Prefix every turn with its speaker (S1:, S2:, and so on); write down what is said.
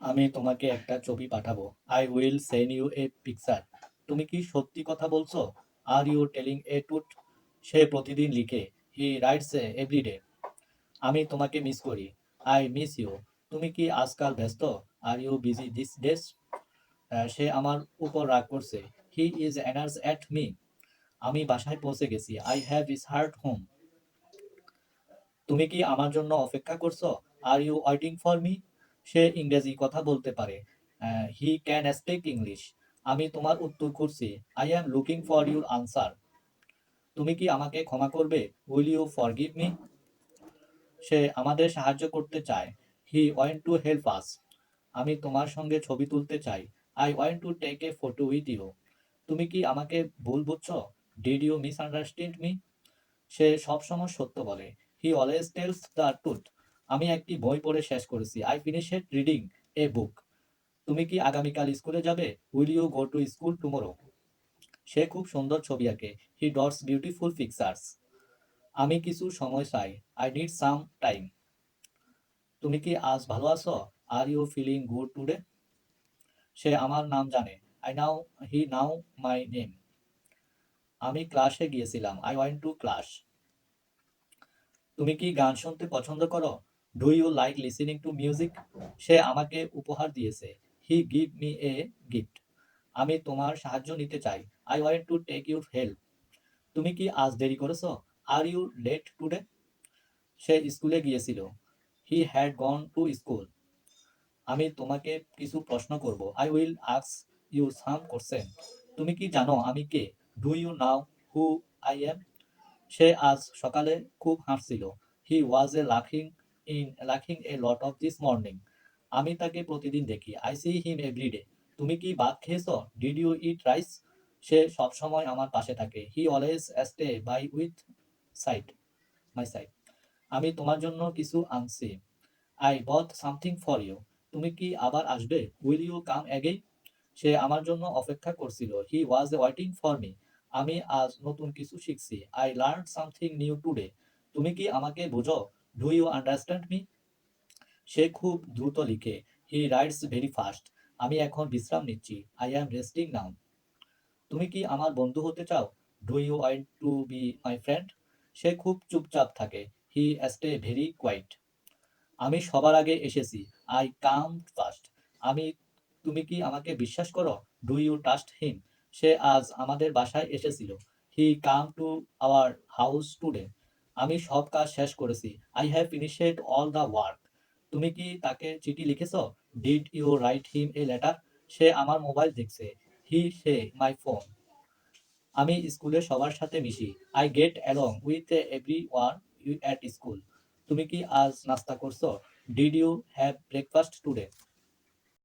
S1: আমি তোমাকে একটা ছবি পাঠাবো। I will send you a picture তুমি কি সত্যি কথা বলছো? আর ইউ টেলিং এ টুট সে প্রতিদিন লিখে। হি রাইটস এ এভরিডে আমি তোমাকে মিস করি। আই মিস ইউ তুমি কি আজকাল ব্যস্ত? Are you busy this days সে আমার উপর রাগ করছে। হি ইজ অ্যানার্স অ্যাট মি আমি বাসায় পৌঁছে গেছি। I have is heart home তুমি কি আমার জন্য অপেক্ষা করছ? Are you waiting for me সে ইংরেজি কথা বলতে পারে। হি ক্যান স্পিক ইংলিশ আমি তোমার উত্তর করছি I am looking for your answer তুমি কি আমাকে ক্ষমা করবে? উইল ইউ ফরগিভ মি সে আমাদের সাহায্য করতে চায়। He want to help us আমি তোমার সঙ্গে ছবি তুলতে চাই। I want to take a photo with you তুমি কি আমাকে ভুল বুঝছ? Did you misunderstand me সে সবসময় সত্য বলে। He always tells the truth আমি একটি বই পড়ে শেষ করেছি। আই ফিনিশেড রিডিং এ বুক তুমি কি আগামীকাল স্কুলে যাবে? Will you go to school tomorrow সে খুব সুন্দর ছবি আঁকে। হি ডটস বিউটিফুল পিকচার্স আমি কিছু সময় চাই। আই নিড সাম টাইম তুমি কি আজ ভালো আছো? Are you feeling good today সে আমার নাম জানে। I now he now my name আমি ক্লাসে গিয়েছিলাম। আই ওয়ান্ট টু ক্লাস তুমি কি গান শুনতে পছন্দ করো? Do you like listening to music সে আমাকে উপহার দিয়েছে। He give me a gift আমি তোমার সাহায্য নিতে চাই। I want to take your help তুমি কি আজ দেরি করেছ? আর ইউ লেট টুডে সে স্কুলে গিয়েছিল। He had gone to school আমি তোমাকে কিছু প্রশ্ন করব। আই উইল আক্স ইউ সাম কোশ্চেন তুমি কি জানো আমি কে? Do you know who I am সে আজ সকালে খুব হাসছিল। হি ওয়াজ এ লাফিং ইন লাফিং এ লট অফ দিস মর্নিং আমি তাকে প্রতিদিন দেখি। আই সি হিম এভরিডে তুমি কি ভাত খেয়েছো? ডিড ইউ ইট রাইস সে সবসময় আমার পাশে থাকে। He always stay by with side my side আমি তোমার জন্য কিছু আনছি। I bought something for you তুমি কি আবার আসবে? উইল ইউ কাম অ্যাগেইন সে আমার জন্য অপেক্ষা করছিল। He was waiting for me আমি আজ নতুন কিছু শিখছি। I learn something new today তুমি কি আমাকে বোঝো? ডু ইউ আন্ডারস্ট্যান্ড মি সে খুব দ্রুত লিখে হি রাইটস ভেরি ফাস্ট আমি এখন বিশ্রাম নিচ্ছি। আই অ্যাম রেস্টিং নাও তুমি কি আমার বন্ধু হতে চাও? Do you want to be my friend সে খুব চুপচাপ থাকে। হি স্টে ভেরি কোয়াইট আমি সবার আগে এসেছি। আই কাম ফার্স্ট আমি, তুমি কি আমাকে বিশ্বাস করো? ডু ইউ ট্রাস্ট হিম সে আজ আমাদের বাসায় এসেছিল। He come to our house today আমি সব কাজ শেষ করেছি। I have finished all the work তুমি কি তাকে চিঠি লিখেছো? Did you write him a letter সে আমার মোবাইল দেখছে। হি সে মাই ফোন আমি স্কুলে সবার সাথে মিশি। I get along with every one you at school তুমি কি আজ নাস্তা করছ? Did you have breakfast today